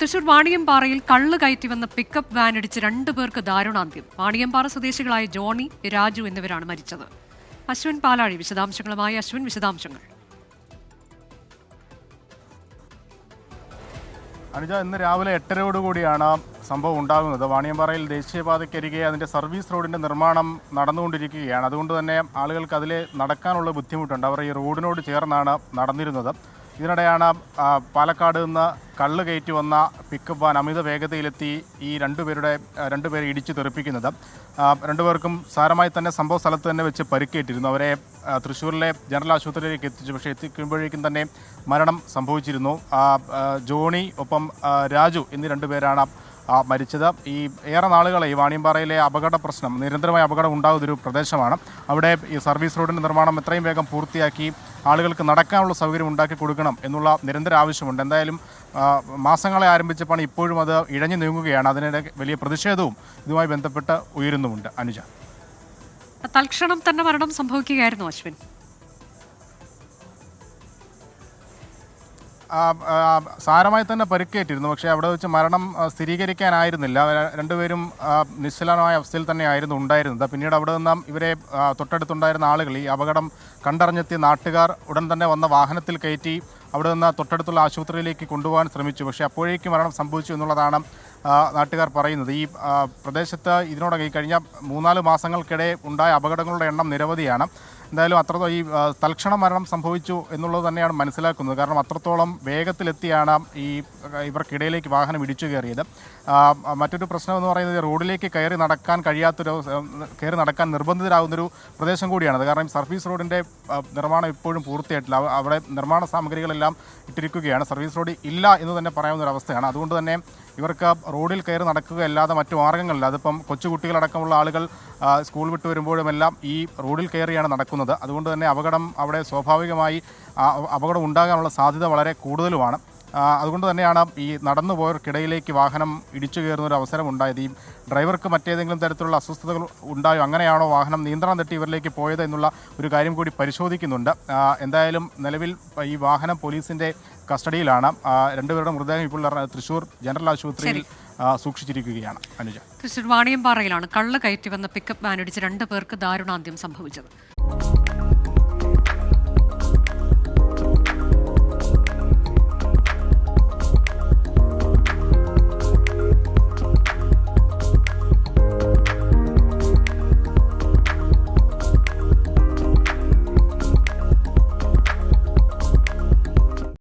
തൃശൂർ വാണിയമ്പാറയിൽ കള്ള് കയറ്റി വന്ന പിക്കപ്പ് വാൻ ഇടിച്ച് രണ്ടു പേർക്ക് ദാരുണാന്ത്യം. വാണിയമ്പാറ സ്വദേശികളായ ജോണി രാജു എന്നിവരാണ് മരിച്ചത്. അശ്വിൻ പാലാഴി വിശദാംശങ്ങളുമായി അശ്വിൻ വിശദാംശങ്ങൾ. അനുജ ഇന്ന് രാവിലെ എട്ടരയോടുകൂടിയാണ് സംഭവം ഉണ്ടാകുന്നത്. വാണിയമ്പാറയിൽ ദേശീയപാതയ്ക്കരികെ അതിന്റെ സർവീസ് റോഡിന്റെ നിർമ്മാണം നടന്നുകൊണ്ടിരിക്കുകയാണ്. അതുകൊണ്ട് തന്നെ ആളുകൾക്ക് അതിലെ നടക്കാനുള്ള ബുദ്ധിമുട്ടുണ്ട്. അവർ ഈ റോഡിനോട് ചേർന്നാണ് നടന്നിരുന്നത്. ഇതിനിടെയാണ് പാലക്കാട് നിന്ന് കള്ള് കയറ്റി വന്ന പിക്കപ്പ് വാൻ അമിത വേഗതയിലെത്തി ഈ രണ്ടുപേരുടെ രണ്ടുപേരെ ഇടിച്ചു തെറിപ്പിക്കുന്നത്. രണ്ടുപേർക്കും സാരമായി തന്നെ സംഭവ സ്ഥലത്ത് തന്നെ വെച്ച് പരിക്കേറ്റിരുന്നു. അവരെ തൃശ്ശൂരിലെ ജനറൽ ആശുപത്രിയിലേക്ക് എത്തിച്ചു. പക്ഷേ എത്തിക്കുമ്പോഴേക്കും തന്നെ മരണം സംഭവിച്ചിരുന്നു. ജോണി ഒപ്പം രാജു എന്നീ രണ്ടുപേരാണ് മരിച്ചത്. ഈ ഏറെ നാളുകളെ ഈ വാണിയമ്പാറയിലെ അപകട പ്രശ്നം നിരന്തരമായ അപകടം ഉണ്ടാകുന്നൊരു പ്രദേശമാണ്. അവിടെ ഈ സർവീസ് റോഡിന്റെ നിർമ്മാണം എത്രയും വേഗം പൂർത്തിയാക്കി ആളുകൾക്ക് നടക്കാനുള്ള സൗകര്യം ഉണ്ടാക്കി കൊടുക്കണം എന്നുള്ള നിരന്തര ആവശ്യമുണ്ട്. എന്തായാലും മാസങ്ങളെ ആരംഭിച്ച പണി ഇപ്പോഴും അത് ഇഴഞ്ഞു നീങ്ങുകയാണ്. അതിനിടെ വലിയ പ്രതിഷേധവും ഇതുമായി ബന്ധപ്പെട്ട് ഉയരുന്നുമുണ്ട്. അനുജ. തൽക്ഷണം തന്നെ മരണം സംഭവിക്കുകയായിരുന്നു അശ്വിൻ. സാരമായി തന്നെ പരിക്കേറ്റിരുന്നു. പക്ഷേ അവിടെ വെച്ച് മരണം സ്ഥിരീകരിക്കാനായിരുന്നില്ല. രണ്ടുപേരും നിശ്ചലമായ അവസ്ഥയിൽ തന്നെയായിരുന്നു ഉണ്ടായിരുന്നത്. പിന്നീട് അവിടെ നിന്നും ഇവരെ തൊട്ടടുത്തുണ്ടായിരുന്ന ആളുകൾ ഈ അപകടം കണ്ടറിഞ്ഞെത്തിയ നാട്ടുകാർ ഉടൻ തന്നെ വന്ന വാഹനത്തിൽ കയറ്റി അവിടെ നിന്ന് തൊട്ടടുത്തുള്ള ആശുപത്രിയിലേക്ക് കൊണ്ടുപോകാൻ ശ്രമിച്ചു. പക്ഷേ അപ്പോഴേക്കും മരണം സംഭവിച്ചു എന്നുള്ളതാണ് നാട്ടുകാർ പറയുന്നത്. ഈ പ്രദേശത്ത് ഇതിനോടകം ഈ കഴിഞ്ഞ മൂന്നാൽ മാസങ്ങൾക്കിടെ ഉണ്ടായ അപകടങ്ങളുടെ എണ്ണം നിരവധിയാണ്. എന്തായാലും അത്രത്തോ ഈ തൽക്ഷണ മരണം സംഭവിച്ചു എന്നുള്ളത് തന്നെയാണ് മനസ്സിലാക്കുന്നത്. കാരണം അത്രത്തോളം വേഗത്തിലെത്തിയാണ് ഈ ഇവർക്കിടയിലേക്ക് വാഹനം ഇടിച്ചു കയറിയത്. മറ്റൊരു പ്രശ്നം എന്ന് പറയുന്നത് റോഡിലേക്ക് കയറി നടക്കാൻ കഴിയാത്തൊരു കയറി നടക്കാൻ നിർബന്ധിതരാകുന്നൊരു പ്രദേശം കൂടിയാണത് കാരണം സർവീസ് റോഡിന്റെ നിർമ്മാണം ഇപ്പോഴും പൂർത്തിയായിട്ടില്ല. അവിടെ നിർമ്മാണ സാമഗ്രികളെല്ലാം ഇട്ടിരിക്കുകയാണ്. സർവീസ് റോഡ് ഇല്ല എന്ന് തന്നെ പറയാവുന്ന ഒരു അവസ്ഥയാണ് അതുകൊണ്ട് തന്നെ ഇവർക്ക് റോഡിൽ കയറി നടക്കുകയല്ലാതെ മറ്റു മാർഗങ്ങളില്ല അതിപ്പം കൊച്ചുകുട്ടികളടക്കമുള്ള ആളുകൾ സ്കൂൾ വിട്ട് വരുമ്പോഴുമെല്ലാം ഈ റോഡിൽ കയറിയാണ് നടക്കുന്നത്. അതുകൊണ്ട് തന്നെ അപകടം അവിടെ സ്വാഭാവികമായി അപകടം ഉണ്ടാകാനുള്ള സാധ്യത വളരെ കൂടുതലുമാണ്. അതുകൊണ്ട് തന്നെയാണ് ഈ നടന്നു പോയവർക്കിടയിലേക്ക് വാഹനം ഇടിച്ചു കയറുന്ന ഒരു അവസരം ഉണ്ടായത് ഈ ഡ്രൈവർക്ക് മറ്റേതെങ്കിലും തരത്തിലുള്ള അസ്വസ്ഥതകൾ ഉണ്ടായോ? അങ്ങനെയാണോ വാഹനം നിയന്ത്രണം തെറ്റി ഇവരിലേക്ക് പോയത് എന്നുള്ള ഒരു കാര്യം കൂടി പരിശോധിക്കുന്നുണ്ട്. എന്തായാലും നിലവിൽ ഈ വാഹനം പോലീസിന്റെ കസ്റ്റഡിയിലാണ്. രണ്ടുപേരുടെ മൃതദേഹം ഇപ്പോൾ തൃശൂർ തൃശ്ശൂർ ജനറൽ ആശുപത്രിയിൽ സൂക്ഷിച്ചിരിക്കുകയാണ്. അനുജ. തൃശൂർ വാണിയമ്പാറയിലാണ് കള്ള് കയറ്റി വന്ന പിക്കപ്പ് വാൻ ഇടിച്ച് രണ്ട് പേർക്ക് ദാരുണാന്ത്യം സംഭവിച്ചത്.